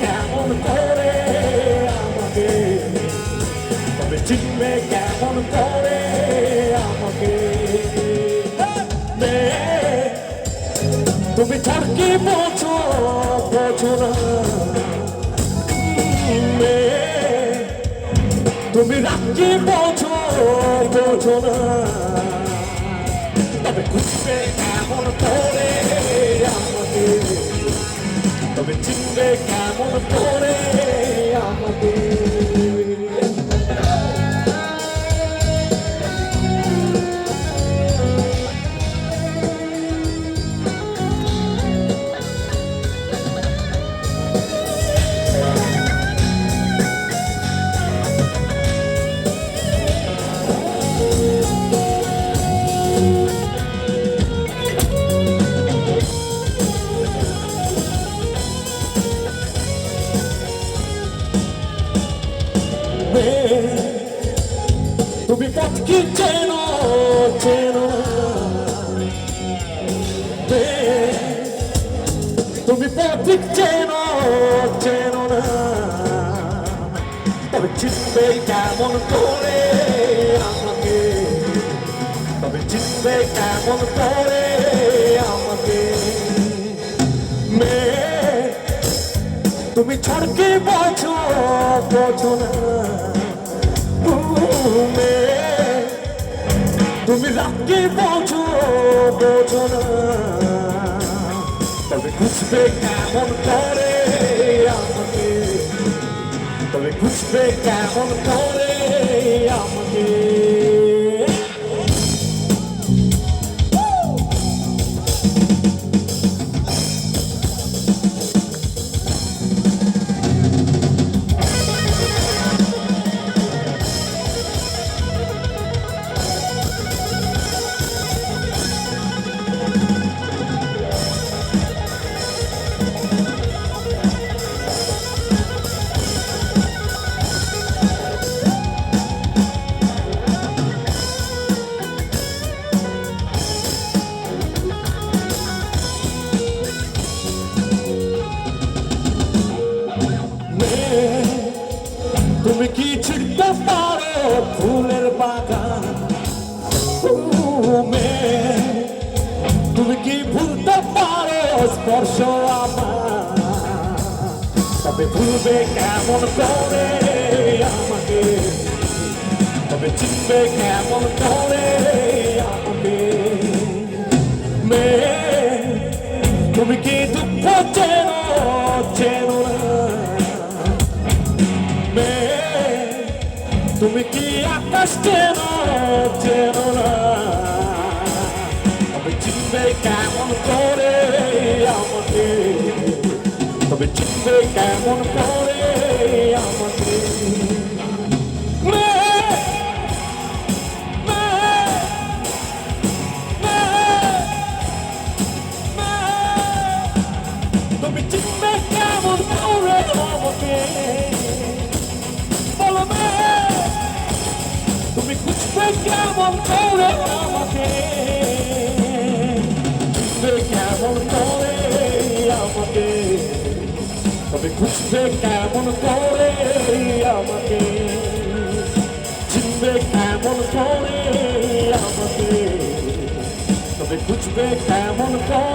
কেমন করে আমাকে তবে চিনবে কেমন করে আমাকে তুমি তার কি বোঝো বোঝো না তুমি রাখি বোঝো বোঝো না তবে খুঁজবে কেমন করে আমাকে তবে চিনবে কেমন মেয়ে, তুমি পথ কি চেনো চেনো তুমি পথ চেনো চেনো না। তবে চিনবে কেমন করে আমাকে? তবে চিনবে কেমন করে আমাকে? মেয়ে তুমি ছড়কে বোঝো বোঝো না। রাগকে বোঝো বোঝো না। তবে খুঁজবে কেমন করে আমাকে? তবে খুঁজবে কেমন করে আমাকে? তুমি কি ছিড়তে পারো ফুলের বাগান? তুমি কি ভুলতে পারো স্পর্শ আমার? তবে ভুলবে কেমন করে আমাকে? তবে চিনবে কেমন করে আমাকে? তুমি কি দুঃখ চেনো? চেনো না। তুমি কি আকাশ চেনো? চেনো না। তবে চিনবে কেমন করে আমাকে। তবে চিনবে কেমন করে আমাকে। কেমন করে আমাকে? কেমন করে আমাকে? তবে খুঁজবে কেমন করে আমাকে? চিনবে কেমন করে আমাকে? তবে খুঁজবে কেমন করে